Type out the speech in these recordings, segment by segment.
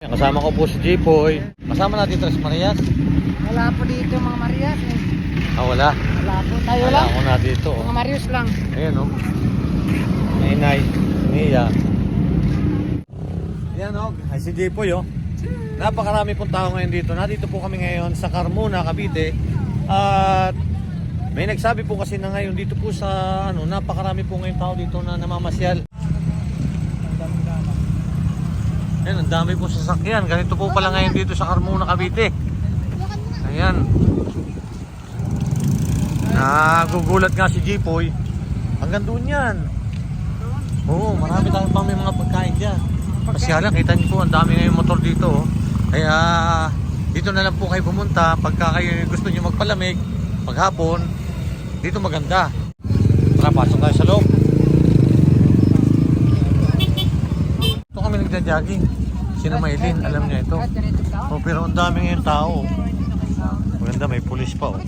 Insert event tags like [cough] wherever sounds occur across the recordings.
Kasama ko po si Jipoy. Kasama natin Tres Marias. Wala po dito mga Marias eh. Ah, wala. Wala po. Tayo Wala lang. ako na dito. Mga Marius lang. Ayan o. May inay. Niya. Yan o. Ay si Jipoy o. Napakarami pong tao ngayon dito. Nandito po kami ngayon sa Carmona, Cavite. At may nagsabi po kasi na ngayon dito po sa ano, napakarami po ngayon tao dito na namamasyal. Ayan, ang dami po sasakyan. Ganito po pala ngayon dito sa Carmona, Cavite. Ayan. Nagugulat nga si Jipoy. Hanggang doon yan. Oo, marami tayong pang may mga pagkain dyan. Pasya lang, kita niyo po, ang dami ngayong motor dito. oh. Kaya dito na lang po kayo pumunta pagka kayo gusto niyo magpalamig, maghapon. Dito maganda. Tara, pasok tayo sa loob. Ito kami nagja-jogging. Sino Maylin, alam niya ito. Oh, pero ang dami ngayon tao. Maganda, may pulis pa oh.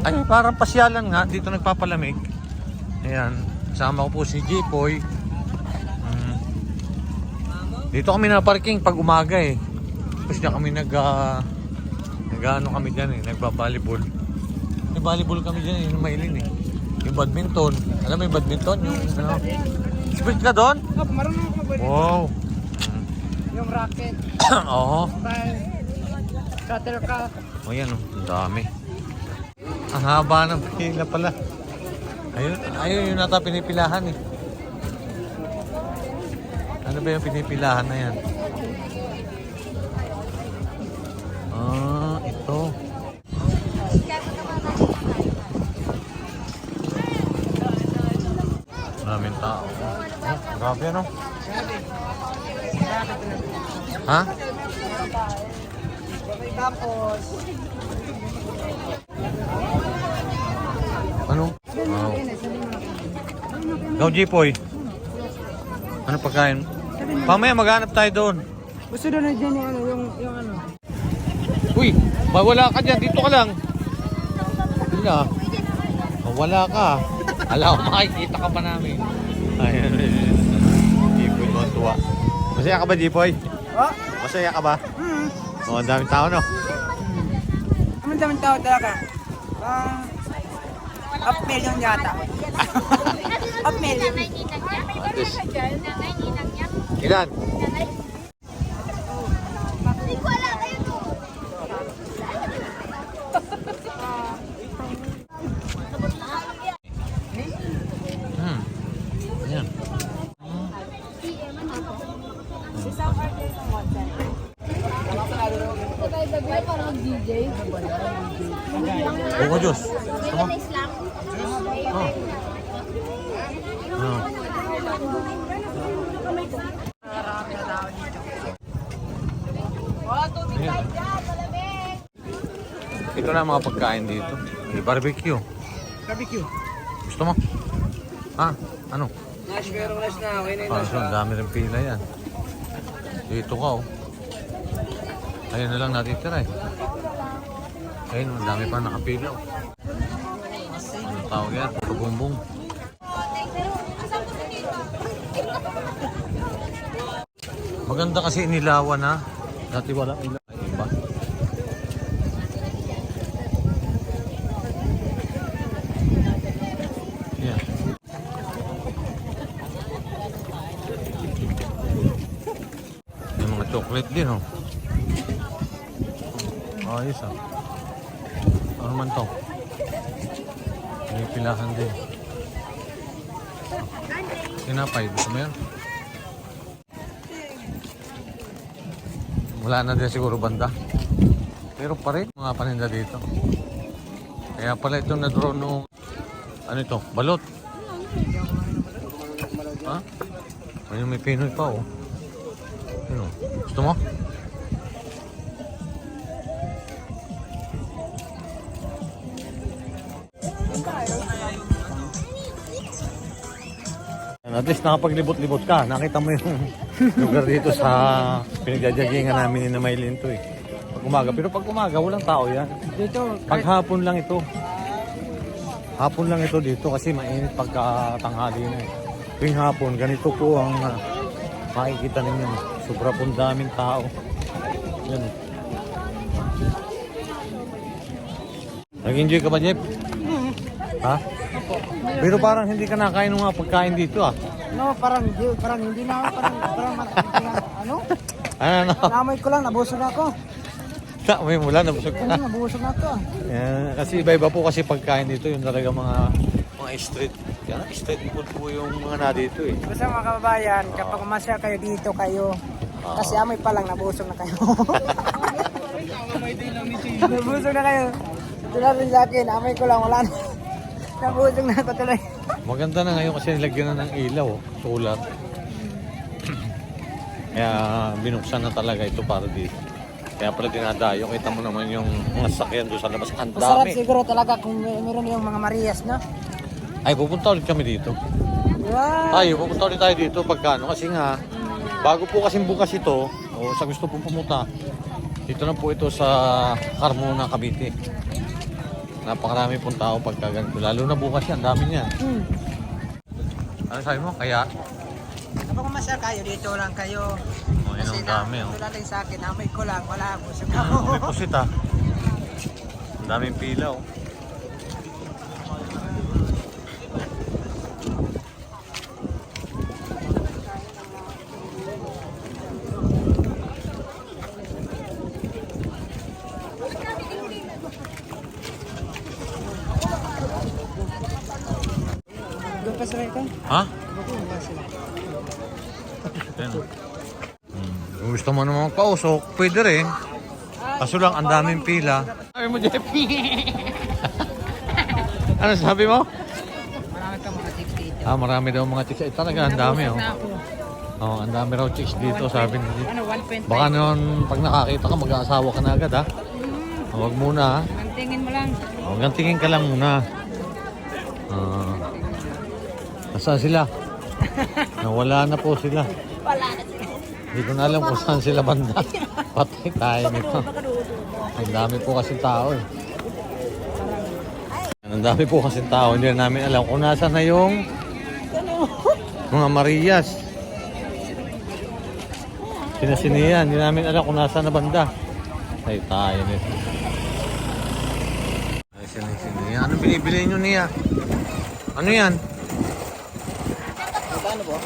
Ay, parang pasyalan nga. Dito nagpapalamig. Ayan. Kasama ko po si Jipoy. Mm. Dito kami na parking pag umaga eh. Tapos na kami nag... Uh, nag-ano kami dyan eh. May volleyball kami dyan eh. Yung mailin eh. Yung badminton. Alam mo yung badminton? Yung ano? Split ka doon? Oh, marunong ako ba? Wow. Yung racket. [coughs] Oo. Bye. Shuttlecock. O yan oh. Ang dami. Ang haba ng pila pala. Ayun, ayun yung nata pinipilahan eh. Ano ba yung pinipilahan na yan? Ah, ito. Maraming tao. Grabe ano? Ha? Tapos, Ano? Wow. Ikaw, Jipoy. Ano pagkain? Pamaya maghanap tayo doon. gusto doon na dyan yung ano, yung, yung ano. Uy, wala ka dyan. Dito ka lang. Wala. Wala ka. Ala [laughs] makikita ka pa namin. Ayan. Tuwa. Masaya ka ba, Jipoy? Oh? Masaya ka ba? Hmm. Oh, ang daming tao, no? Ang daming tao talaga. Pang... Up million yata. [laughs] Up million. At least. Ilan? Hmm. Ayan. Buko Diyos. Gusto mo? Oh. Oh. Ayan. Ito na ang mga pagkain dito. May barbecue. Barbecue. Gusto mo? Ha? Ano? Nash, pero nash na. Okay na Ah, so, ang dami rin pila yan. Dito ka oh. Ayun na lang natitira eh. Ayun, ang dami pa nakapila oh. Anong tawag yan? Kabumbong. Maganda kasi inilawan na. Dati wala ilawan. Iba. Yeah. May mga chocolate din, oh. Ayos, ah. Ano man to? May pilahan din. Sinapay, gusto mo yan? Wala na din siguro banda. Pero pa rin, mga paninda dito. Kaya pala ito na-draw nung... Ano ito? Balot. Ha? Ayun, may Pinoy pa, oh. Gusto mo? At least nakapaglibot-libot ka. Nakita mo yung [laughs] lugar dito sa pinagjajagingan namin ni na Maylin to eh. Pag umaga. Pero pag umaga, walang tao yan. Dito, Pag hapon lang ito. Hapon lang ito dito kasi mainit pagka tanghali na eh. Tuwing hapon, ganito po ang ah, makikita ninyo. Sobra pong daming tao. Yan. Nag-enjoy ka ba, Jeff? Ha? Pero parang hindi ka nakain ng mga pagkain dito ah. No, parang, di- parang hindi na, parang, parang, parang ano? [laughs] Ano, ano? Namoy ko lang, nabusog na ako. May mula, nabusog ka. Ano, nabusog na ako. Yan, kasi iba-iba po kasi pagkain dito, yung talaga mga mga street. Yan, street food po yung mga na dito eh. Basta mga kababayan, kapag umasya kayo dito kayo, kasi amoy pa lang, nabusog na kayo. [laughs] nabusog na kayo. Tulad rin sa akin, amoy ko lang, wala na. nabusog na ako tuloy. Maganda na ngayon kasi nilagyan na ng ilaw, oh, solar. Kaya binuksan na talaga ito para dito. Kaya pala dinadayo, kita mo naman yung mga sakyan doon sa labas. Ang Masarap dami. siguro talaga kung meron yung mga Marias, no? Ay, pupunta ulit kami dito. Wow! Tayo, pupunta ulit tayo dito pagkano. Kasi nga, bago po kasi bukas ito, o sa gusto pong pumunta, dito na po ito sa Carmona, Cavite. Napakarami pong tao pagka ganito. Lalo na bukas yan, dami niyan. Hmm. Ano sabi mo? Kaya, Kapag umasya kayo, dito lang kayo. oh, yun ang dami. Oh. Tulad rin sa akin, amoy ko lang, wala, May ako. pusit ah. Ang daming pila oh. Doon pa sila ito? Ha? Doon pa sila. Yan. Hmm. Kung gusto magpausok, pwede rin. Kaso lang, ang daming pila. Sabi mo, Jeff. ano sabi mo? Marami kang mga chicks dito. Ah, marami daw mga chicks. Eh, talaga, ang dami oh. Oh, ang dami raw chicks dito, sabi ni Jeff. Ano, 1.5? Baka noon, pag nakakita ka, mag-aasawa ka na agad ha. Huwag muna ha. Ang tingin mo lang. Huwag tingin ka lang muna. Ah. Nasaan sila? [laughs] Nawala na po sila. Wala na. Hindi ko na alam kung saan sila banda. [laughs] Patay tayo nito. Ang dami po kasi tao eh. Ang dami po kasi tao. Hindi na namin alam kung nasa na yung mga Marias. Sinasiniyan. Hindi namin alam kung nasa na banda. Ay tayo nito. Ay sinasiniyan. Ano binibili nyo niya? Ano yan? Magkano po?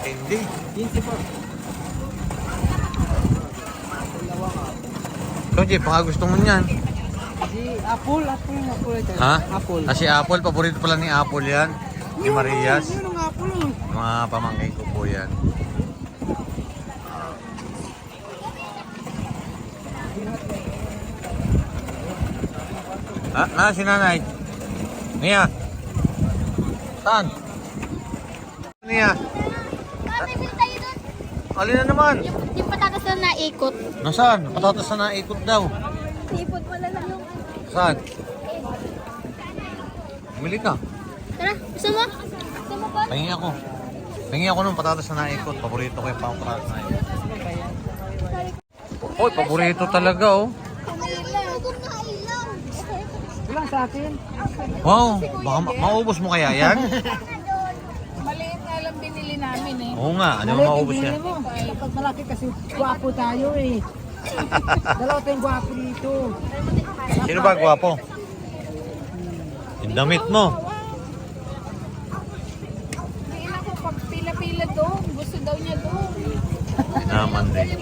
Hindi. 20 po. Ikaw, Jeff, baka gusto mo niyan. Si Apple, Apple, Apple ito. Ha? Apple. Ah, si Apple, paborito pala ni Apple yan. Ni Marias. Yun ang Apple. oh. Mga pamangkin ko po yan. Ah, ah, si nanay. Nia. Saan? Nia. Bibili tayo doon. Alin na naman? Yung, yung patatas na naikot. Nasaan? Patatas na naikot daw. Ipot mo lang yung... Saan? Bumili ka. Tara, gusto mo? Gusto mo pa? Pahingi ako. Pahingi ako ng patatas na naikot. Paborito ko yung pang patatas na naikot. Oy, paborito talaga oh. Kulang sa akin. Wow, baka ma- maubos mo kaya yan? [laughs] Maliit nga lang binili namin eh. Oo nga, ano mo maubos yan? mo. Kapag malaki kasi gwapo tayo eh. [laughs] Dalawa tayong gwapo dito. Sino ba gwapo? Yung damit mo. Hindi na ko pag pila-pila doon. Gusto daw niya doon. Naman din.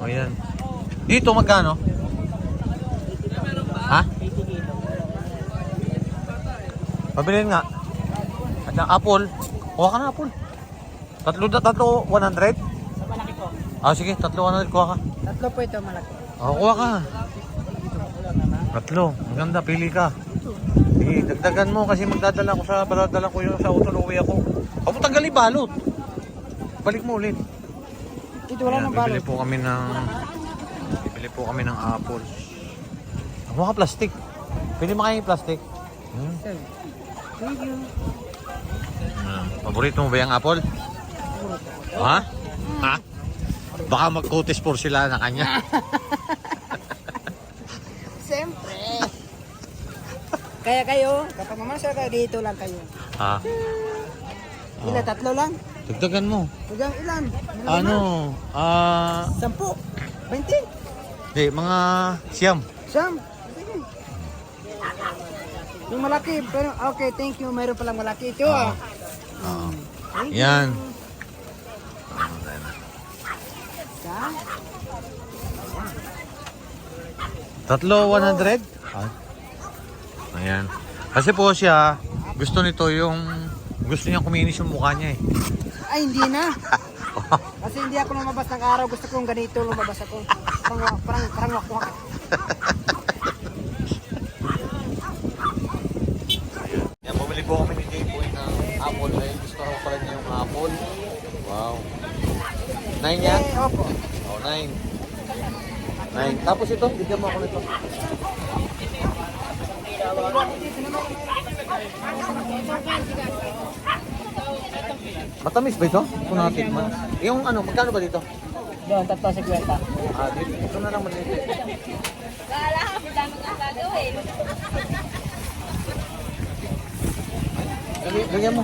O yan. Dito magkano? Ha? Pabilin nga. At ang apple. Kuha ka na apple. Tatlo tatlo, 100? Sa malaki po. Ah, sige, tatlo 100, kuha ka. Tatlo po ito malaki. Oh, kuha ka. Tatlo. Ang ganda, pili ka. Sige, dagdagan mo kasi magdadala ko sa, padadala ko yung sa auto uwi ako. Ako tagal balot. Balik mo ulit. Dito wala Ayan, bibili balot. po kami ng bibili po kami ng apple. Ang mga plastic. Pwede makain yung plastic. Hmm. Thank you. Ah, paborito mo ba yung apple? Ha? Ha? Baka magkutis por sila na kanya. [laughs] Siyempre. Kaya kayo, kapag mamasya kayo, dito lang kayo. ha? Ila, tatlo lang? Dagdagan mo. Hanggang ilan? Ano? Ah, Sampu. 20. di, mga siyam. Siyam. Yung malaki, pero okay, thank you. Mayroon palang malaki. Ito ah. Oo. Thank you. Yan. Isa. Tatlo 100? Ah. Ayan. Kasi po siya, gusto nito yung, gusto niya kuminis yung mukha niya eh. Ay, hindi na. [laughs] Kasi hindi ako lumabas ng araw. Gusto kong ganito lumabas ako. Parang, parang, parang wakwak. [laughs] Yan, bumili po kami ni Jay Boy ng apple. Dahil gusto ko pala niya yung apple. Wow. Nine yan? Eh, opo. Oh, nine. Nine. Tapos ito, bigyan mo ako nito. Matamis ba ito? Kung natikman. Yung ano, magkano ba dito? Doon, tatlo si Kwenta. Ah, dito. Ito na lang maliit. Kala ka, dami kang gagawin. Lagi- Lagyan mo.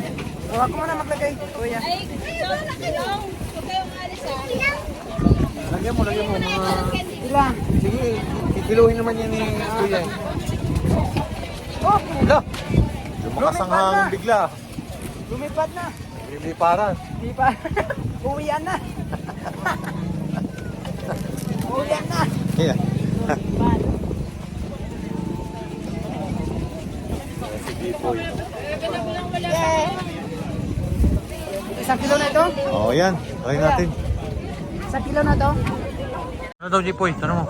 Huwag ko muna maglagay. Kuya. Ay, kayo, laki lang. Huwag kayong alis ah. Lagyan mo, lagyan mo. Mga... Ilan? Sige, kikiluhin naman yan ni Kuya. Hala! Lumakas ang hangin bigla. lumipad na. Liliparan. Pa. [laughs] Uwian na. [laughs] Uwian na. Yeah. Isang kilo na ito? Oh, yan. Try natin. Isang kilo na to? Ano daw, Jipoy? Tanong mo.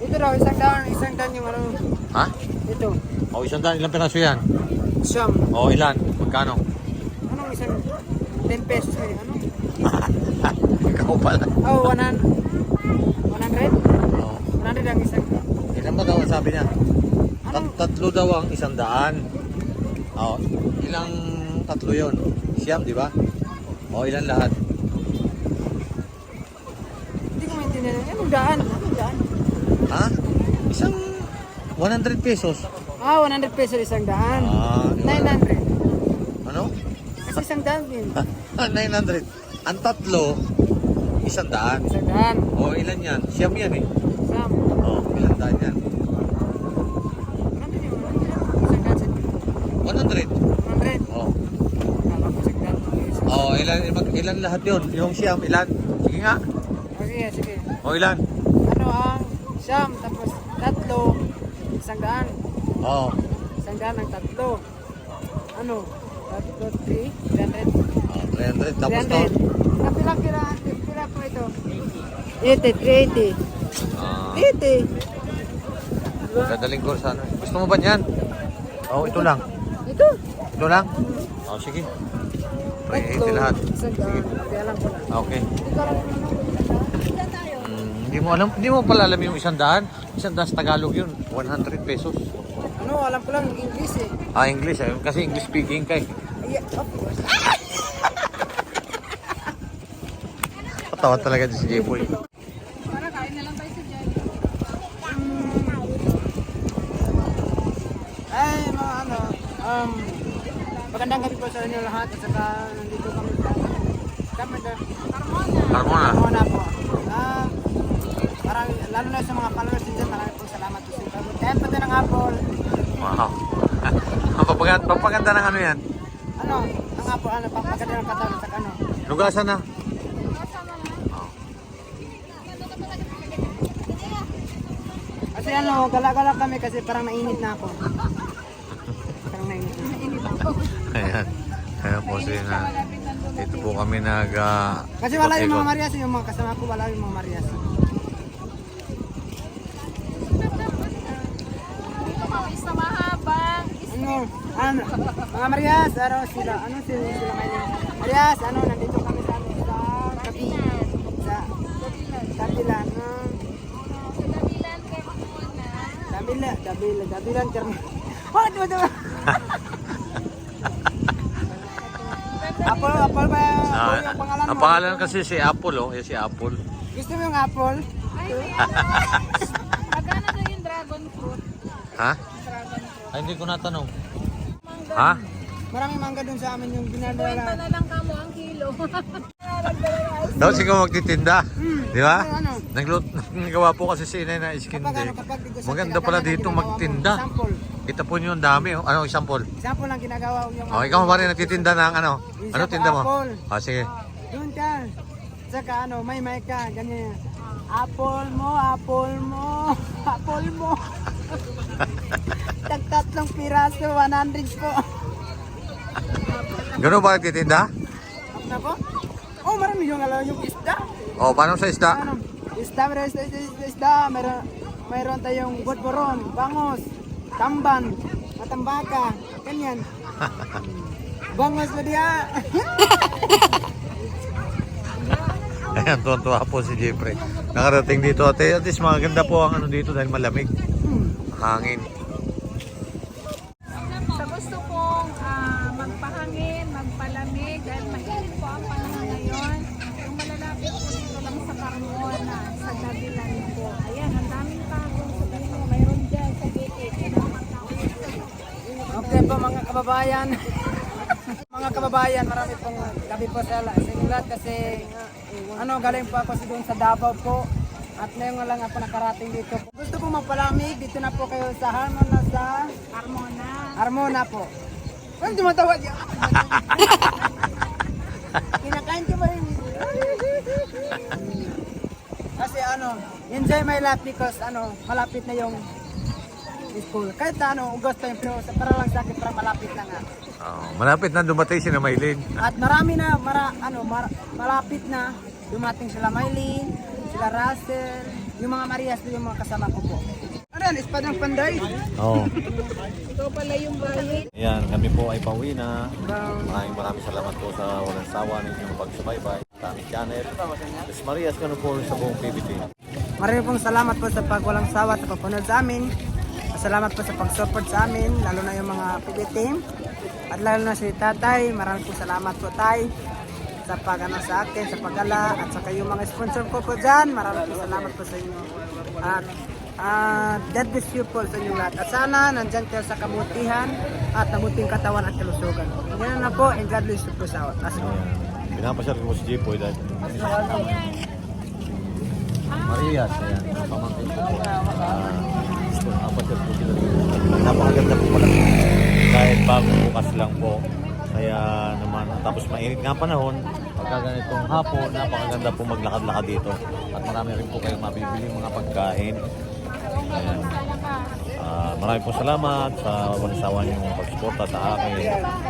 Ito daw, isang daan, isang daan yung ano. Ha? Ito, Oh, isang daan. Ilang piraso yan? siyam. Oh, ilan? Magkano? Anong isang 10 pesos eh? Ano? [laughs] Ikaw pala. Oh, 100. 100? Oh. 100 ang isang. Ilan ba daw ang sabi niya? Anong? Tat tatlo daw ang isang daan. Oh, ilang tatlo yon? Siyam, di ba? Oh, ilan lahat? Hindi ko maintindihan. Anong daan? Anong daan? Ha? Isang 100 pesos. Ah, 100 pesos isang daan. Ah, 900. Ano? Kasi isang daan din. [laughs] 900. Ang tatlo, isang daan. Isang daan. Oh, ilan yan? Siyam yan eh. Sam. Oh, ilan daan yan? 100 yung isang daan sa 100. 100. Oh. Daan. Oh, ilan ilan lahat 'yon? Yung siyam ilan? Sige nga. Okay, sige. Oh, ilan? Ano ang siyam, tapos tatlo, isang daan. Oh. Isang daan ang tatlo. Ano? Tatlo, 3, 300. Oh, 300 tapos to. 300. Ah, pila, pila, pila po ito? 80, 380. Ah, 80. dadaling ko sa ano. Gusto mo ba niyan? Oh, ito lang. Ito. Ito lang. Oh, sige. 380 lahat. Isang daan. Kaya lang ko na. Okay. Ikaw lang hindi mo alam, hindi mo pala alam yung isang daan. Isang daan sa Tagalog yun. 100 pesos. Ano, alam ko lang English eh. Ah, English eh. Kasi English speaking ka eh. Yeah, of course. Patawa talaga si J-Boy. Para kain na lang tayo sa dyan. Ay, mga ano, um, magandang gabi po sa inyo lahat at saka nandito kami sa kami na Carmona. Muna po. Ah, parang, lalo na sa mga followers din dyan, maraming po salamat po sa inyo. Kaya pati ng Apple, Wow. [laughs] Ang papaganda, papaganda ng ano yan? ano, ang Apple, ano, papaganda ng katawan sa ano. Lugasan na. Kasi ano, gala-gala kami kasi parang nainit na ako. Parang nainit na. Nainit ako. Ayan. Ayan po sila na. Dito po kami nag... ah, Kasi wala yung mga. Marias, yung mga kasama ko, wala yung mga Marias. Dito mawis na mahabang. Ano, ano, mga Marias, ano sila, ano sila, sila kayo? Marias, ano, nandito kami sa, ano, sa Kabi, sa Dabilan, no? Sa Dabilan, Carmona. Dabila, Dabila, Dabilan, Kerma. Oh, diba, diba? [laughs] Apple, Apple ba Ah, yung pangalan ang pangalan kasi si Apple, oh. Yan si Apple. Gusto mo yung Apple? Magkano daw yung dragon fruit? Ha? Dragon fruit. Ay, hindi ko natanong. Ha? Maraming mangga dun sa amin yung Kwenta dinadala. na lang kamo ang kilo. [laughs] Dapat ikaw magtitinda. Di ba? Ano? Naglut nagawa po kasi si Inay na skin Kapag ano, day. kapag di ko sa Maganda pala dito ginagawa mo. magtinda. Sample. Kita po niyo ang dami. oh. Ano, example? Sample lang ginagawa ko yung... Oh, ikaw pa rin nagtitinda ng ano? Ano tinda mo? apple. Ah, sige. Doon ka. Saka ano, may may ka, ganyan. Apple mo, apple mo, [laughs] apple mo. [laughs] Tagtatlong piraso, 100 po. Ganun ba nagtitinda? Ano po? Oh, marami yung, alam, yung isda. Oh, paano sa isda? Ano? Isda, meron isda, isda, isda. Meron, meron tayong budboron, bangos, tamban, matambaka, ganyan. [laughs] Bangos mo diya. [laughs] Ayan, tuwan-tuwa po si Jeffrey. Nakarating dito. Ate, at least maganda po ang ano dito dahil malamig. Hangin. Sa gusto pong ah, magpahangin, magpalamig, dahil mainit po ang panahon ngayon, yung malalapit po dito lang sa Carmona, sa Davilan po. Ayan, ang daming tagong sabihin mo, mayroon dyan sa gate. Okay po mga kababayan. [laughs] mga kababayan, marami pong gabi po sa lahat kasi ano, galing po ako sa doon sa Davao po. At ngayon nga lang ako nakarating dito. Gusto po magpalamig, dito na po kayo sa Harmona sa Carmona. Harmona po. Ano tumatawa niya? [laughs] Kinakain ko ba yun? Kasi ano, enjoy my life because ano, malapit na yung school. Kahit ano, August time pero sa para lang sa akin, para malapit na nga. Oh, malapit na dumating si na Maylin. At marami na, mara, ano, mar, malapit na dumating sila Maylin, sila Russell, yung mga Marias, yung mga kasama ko po. Yan, espadang panday? Oo. [laughs] Oh. Ito pala yung bayan. Ayan, kami po ay pauwi na. Maraming maraming salamat po sa walang sawa ninyong pagsubaybay. Sa aming channel. Las Marias, ganun po sa buong PBT. Marami pong salamat po sa pagwalang sawa at pagpunod sa amin. Salamat po sa pag-support sa amin, lalo na yung mga PB team. At lalo na si Tatay, marami po salamat po tay sa pag ano, sa akin, sa pagala at saka yung mga sponsor ko po dyan. Marami po salamat po sa inyo. At uh, God bless you po sa inyong lahat. At sana nandyan kayo sa kamutihan at nabuting katawan at kalusugan. Yan na po and God bless you po sa atin. Ayan. Pinapasyal ko si Jipoy dahil Marias, ayan. Pamangkin ko po. Ah, Pinapasyal po sila. Napakaganda po pala. Kahit bagong bukas lang po. Kaya naman, tapos mainit nga panahon, pagka ganitong hapon, napakaganda po maglakad-lakad dito. At marami rin po kayong mabibili mga pagkain. Ayan. Ah, marami po salamat sa walang sawa niyong pagsuporta sa akin.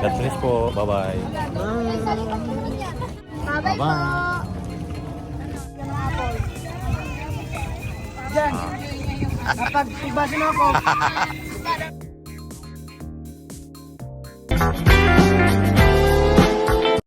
God bless po. Bye-bye. Bye-bye. Diyan. Kapag ibasin ako, [laughs]